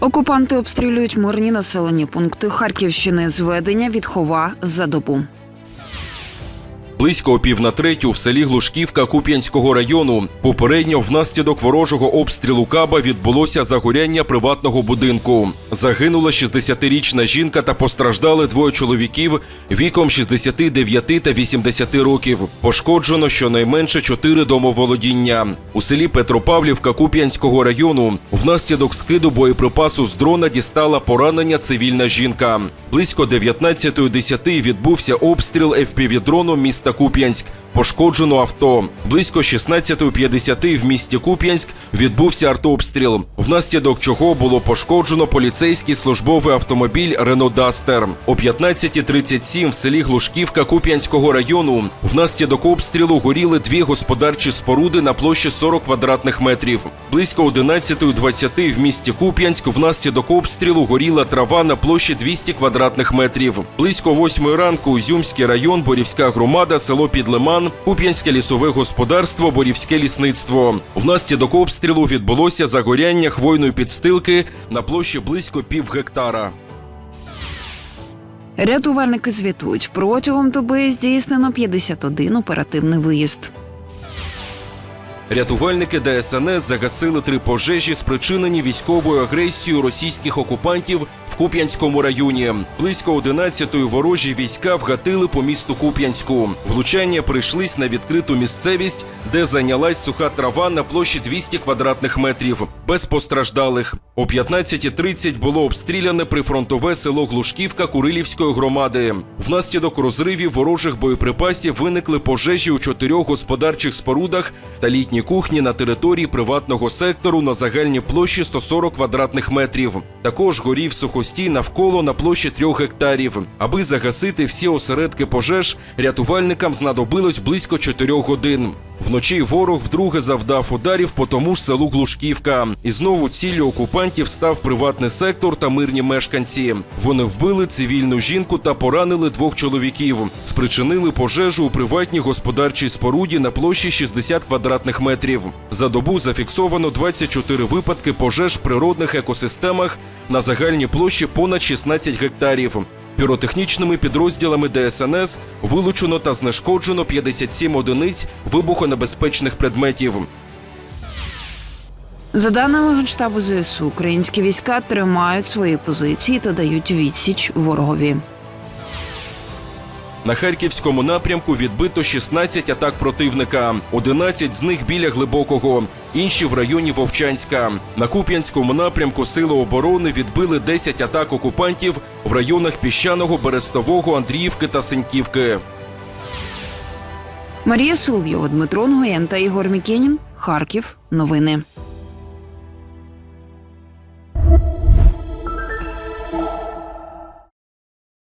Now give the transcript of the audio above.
Окупанти обстрілюють мирні населені пункти Харківщини. Зведення від хова за добу. Близько о пів на третю в селі Глушківка Куп'янського району. Попередньо внаслідок ворожого обстрілу каба відбулося загоряння приватного будинку. Загинула 60-річна жінка та постраждали двоє чоловіків віком 69 та 80 років. Пошкоджено щонайменше чотири домоволодіння. У селі Петропавлівка Куп'янського району внаслідок скиду боєприпасу з дрона дістала поранення цивільна жінка. Близько 19.10 відбувся обстріл FPV-дрону міста Куп'янськ. Пошкоджено авто. Близько 16.50 в місті Куп'янськ відбувся артобстріл, внаслідок чого було пошкоджено поліцейський службовий автомобіль Рено Дастер. О 15.37 в селі Глушківка Куп'янського району внаслідок обстрілу горіли дві господарчі споруди на площі 40 квадратних метрів. Близько 11.20 в місті Куп'янськ внаслідок обстрілу горіла трава на площі 200 квадратних метрів. Близько 8 ранку Ізюмський район, Борівська громада, село Куп'янське лісове господарство, Борівське лісництво. Внаслідок обстрілу відбулося загоряння хвойної підстилки на площі близько пів гектара. Рятувальники звітують протягом доби здійснено 51 оперативний виїзд. Рятувальники ДСНС загасили три пожежі, спричинені військовою агресією російських окупантів в Куп'янському районі. Близько 11-ї ворожі війська вгатили по місту Куп'янську. Влучання прийшлись на відкриту місцевість, де зайнялась суха трава на площі 200 квадратних метрів, без постраждалих. О 15.30 було обстріляне прифронтове село Глушківка Курилівської громади. Внаслідок розривів ворожих боєприпасів виникли пожежі у чотирьох господарчих спорудах та літній кухні на території приватного сектору на загальній площі 140 квадратних метрів. Також горів сухостій навколо на площі трьох гектарів. Аби загасити всі осередки пожеж, рятувальникам знадобилось близько 4 годин. Вночі ворог вдруге завдав ударів по тому ж селу Глушківка. І знову ціллю окупантів став приватний сектор та мирні мешканці. Вони вбили цивільну жінку та поранили двох чоловіків. Спричинили пожежу у приватній господарчій споруді на площі 60 квадратних метрів. За добу зафіксовано 24 випадки пожеж в природних екосистемах на загальній площі понад 16 гектарів. Піротехнічними підрозділами ДСНС вилучено та знешкоджено 57 одиниць вибухонебезпечних предметів. За даними Генштабу ЗСУ, українські війська тримають свої позиції та дають відсіч ворогові. На харківському напрямку відбито 16 атак противника, 11 з них біля глибокого, інші в районі Вовчанська. На Куп'янському напрямку сили оборони відбили 10 атак окупантів в районах Піщаного, Берестового, Андріївки та Синьківки. Марія Соловйова, Дмитро Нгоєн та Ігор Мікенін. Харків. Новини.